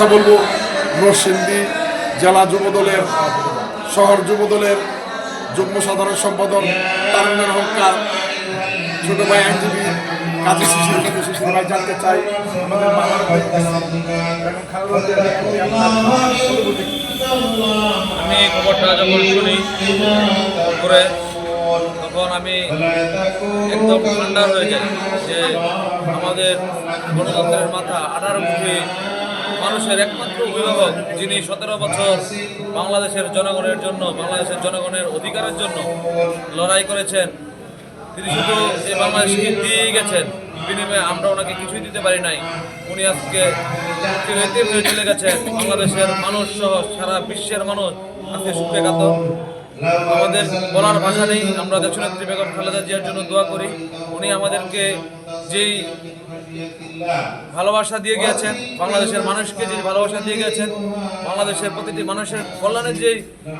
কথা বলব নরসিংদী জেলা যুবদলের শহর যুবদলের যুগ্ম সাধারণ সম্পাদক তারুণের অহংকার ছোট ভাই আইনজীবী কাজী শিশির ভাই জানতে চাই? আমি খবরটা যখন শুনি করে তখন আমি একদম ঠান্ডা হয়ে যাই যে আমাদের গণতন্ত্রের মাথা আঠারো কোটি মানুষের একমাত্র অভিভাবক যিনি সতেরো বছর বাংলাদেশের জনগণের জন্য, বাংলাদেশের জনগণের অধিকারের জন্য লড়াই করেছেন। তিনি শুধু এই বাংলাদেশকে দিয়েই গেছেন। বিনিময়ে আমরা ওনাকে কিছুই দিতে পারি নাই। উনি আজকে চলে গেছেন। বাংলাদেশের মানুষ সহ সারা বিশ্বের মানুষ আজকে সুখে কাতর আমাদের বলার ভাষা নেই। আমরা দেশনেত্রী বেগম খালেদা জিয়ার জন্য দোয়া করি। উনি আমাদেরকে যেই ভালোবাসা দিয়ে গিয়েছেন, বাংলাদেশের মানুষকে যে ভালোবাসা দিয়ে গিয়েছেন, বাংলাদেশের প্রতিটি মানুষের কল্যাণে যেই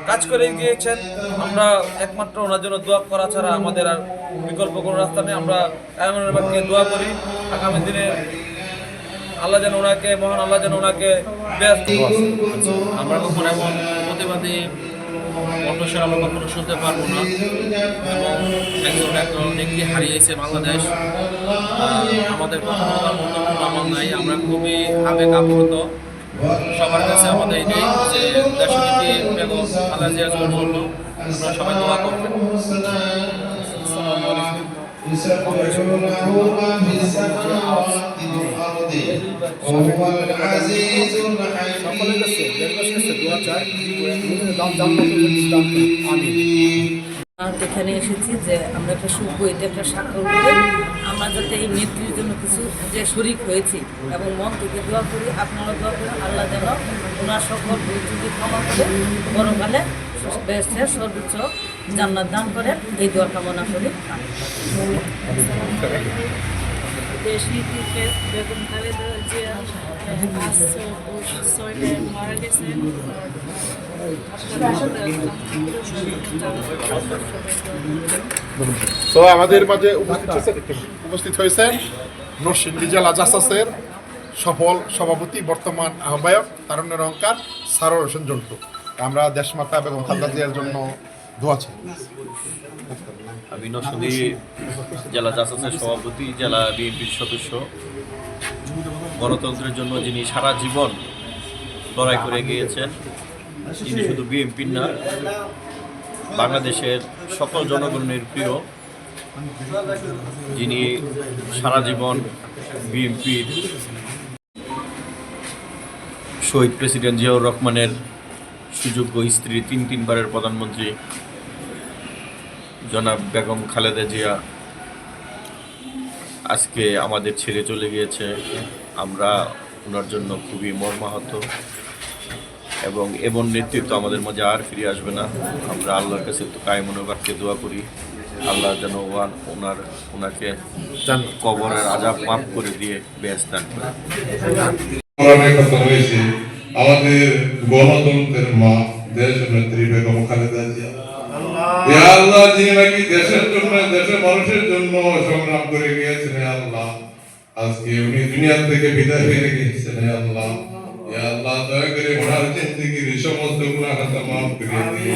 কাজ করে গিয়েছেন, আমরা একমাত্র ওনার জন্য দোয়া করা ছাড়া আমাদের আর বিকল্প কোনো রাস্তা নেই। আমরা এমনকে দোয়া করি, আগামী দিনে আল্লাহ যেন ওনাকে, মহান আল্লাহ যেন ওনাকে ব্যস্ত আমরা কখনো এমন প্রতিবাদী কণ্ঠস্বর আমরা কখনো শুনতে পারব না। এবং একজন একজন ব্যক্তি হারিয়েছে বাংলাদেশ। আমাদের কথা বলার মতো আমল নাই। আমরা খুবই আবেগ আপ্লুত। সবার কাছে আমাদের এটাই যে দেশনীতি বেগম খালেদা জিয়ার জন্য আপনারা সবাই দোয়া করবেন। এখানে এসেছি যে আমরা একটা শুভ এটা একটা স্বাক্ষর করে আমরা যাতে এই নেত্রীর জন্য কিছু যে শরিক হয়েছি এবং মন থেকে দোয়া করি আপনারা দোয়া করেন, আল্লাহ যেন ওনার সকল ভুল ক্ষমা করে বড়কালে সর্বোচ্চ জান্নাত দান করেন এই দোয়া কামনা করি। দেশ বেগম খালেদা জিয়া আজ মারা গেছেন তো আমাদের মাঝে উপস্থিত হয়েছেন উপস্থিত হয়েছেন নরসিংদী জেলা জাসাসের সফল সভাপতি বর্তমান আহ্বায়ক তারুণ্যের অহংকার সারোর হোসেন জন্টু। আমরা দেশমাতা এবং খালদা জিয়ার জন্য জেলা জাসাসের সভাপতি, জেলা বিএনপির সদস্য। গণতন্ত্রের জন্য যিনি সারা জীবন লড়াই করে গিয়েছেন যিনি শুধু বিএনপির না, বাংলাদেশের সকল জনগণের প্রিয়। যিনি সারা জীবন বিএনপির শহীদ প্রেসিডেন্ট জিয়াউর রহমানের সুযোগ্য স্ত্রী তিন তিনবারের প্রধানমন্ত্রী জনাব বেগম খালেদা জিয়া। আজকে আমাদের ছেড়ে চলে গিয়েছে। আমরা ওনার জন্য খুবই মর্মাহত এবং এমন নেতৃত্ব আমাদের মাঝে আর ফিরে আসবে না। আমরা আল্লাহর কাছে তো কায় মনোবাক্যে দোয়া করি। আল্লাহ যেন ওয়ান ওনার, ওনাকে কবরের আজাব মাফ করে দিয়ে বেশ আমাদের গণতন্ত্রের মা দেশ নেত্রী বেগম খালেদা জিয়া। আল্লাহ। যিনি নাকি দেশের জন্য দেশের মানুষের জন্য সংগ্রাম করে গিয়েছেন আল্লাহ। আজকে উনি দুনিয়া থেকে বিদায় হয়ে গিয়েছেন আল্লাহ। আল্লাহ দয়া করে ওনার জিন্দিগির সমস্ত মাফ করে